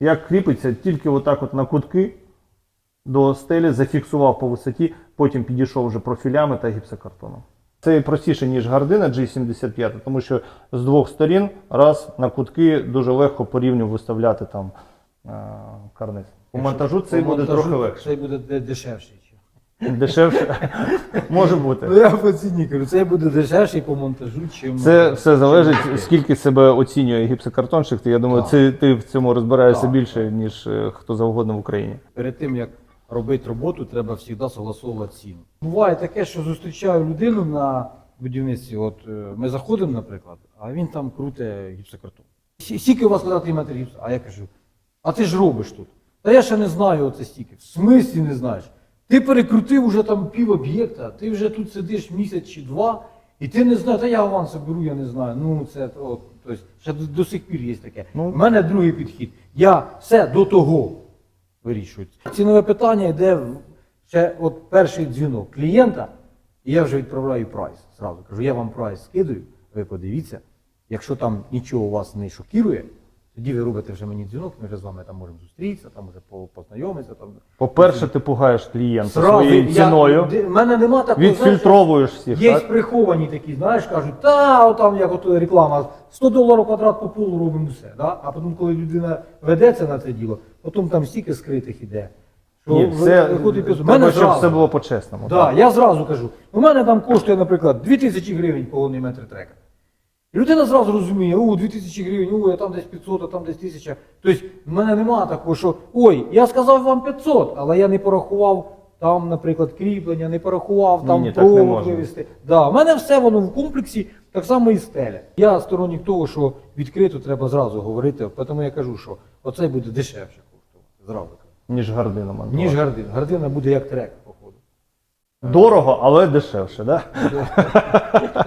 Як кріпиться, тільки отак от на кутки до стелі, зафіксував по висоті, потім підійшов вже профілями та гіпсокартоном. Це простіше, ніж гардина G75, тому що з двох сторін раз на кутки дуже легко по рівню виставляти там е, карниз. У монтажу цей буде трохи легше. Цей буде де- дешевший. Дешевше може бути. Ну я по ціні кажу, цей буде дешевший по монтажу, чим. Це все залежить, скільки себе оцінює гіпсокартонщик. Я думаю, Так. це, ти в цьому розбираєшся Так. більше, ніж е, хто завгодно в Україні. Перед тим як робити роботу, треба завжди согласовувати ціну. Буває таке, що зустрічаю людину на будівництві. От е, ми заходимо, наприклад, а він там круте гіпсокартон. «Сі- Скільки у вас квадратний метр гіпсу? А я кажу, а ти ж робиш тут. Та я ще не знаю оце стільки. В смислі не знаєш. Ти перекрутив уже там пів об'єкта, ти вже тут сидиш місяць чи два, і ти не знаєш, та я аванс беру, я не знаю. Ну, це о, тобто, ще до, до сих пір є таке. Ну. У мене другий підхід. Я все до того вирішую. Цінове питання йде в- ще от перший дзвінок клієнта, і я вже відправляю прайс. Зразу кажу, я вам прайс скидаю, ви подивіться. Якщо там нічого вас не шокірує, тоді ви робите вже мені дзвінок, ми вже з вами там можемо зустрітися, там може по- познайомитися. Там. По-перше, ти пугаєш клієнта Зразу своєю я- ціною, де- в мене нема такого. знаєш, відфільтровуєш всіх. Є Так? приховані такі, знаєш, кажуть, та там як от реклама, 100 доларів квадрат по полу робимо все. Да? А потім, коли людина ведеться на це діло, потім там стільки скритих іде. що Ні, ви- все, виходить треба, мене щоб зразу. все було по-чесному. Да, так. я зразу кажу. У мене там коштує, наприклад, 2000 гривень повний метр трека. І людина зразу розуміє, о, 2000 гривень, ой, а там десь 500, а там десь 1000. Тобто в мене немає такого, що ой, я сказав вам 500, але я не порахував там, наприклад, кріплення, не порахував там провод вивести. Да, у мене все воно в комплексі, так само і стеля. Я сторонник того, що відкрито треба зразу говорити, тому я кажу, що оцей буде дешевше коштувати. Зразу. Ніж гардина монтувати. Ніж гардина. Гардина буде як трек, походу. Дорого, але дешевше, так? Да?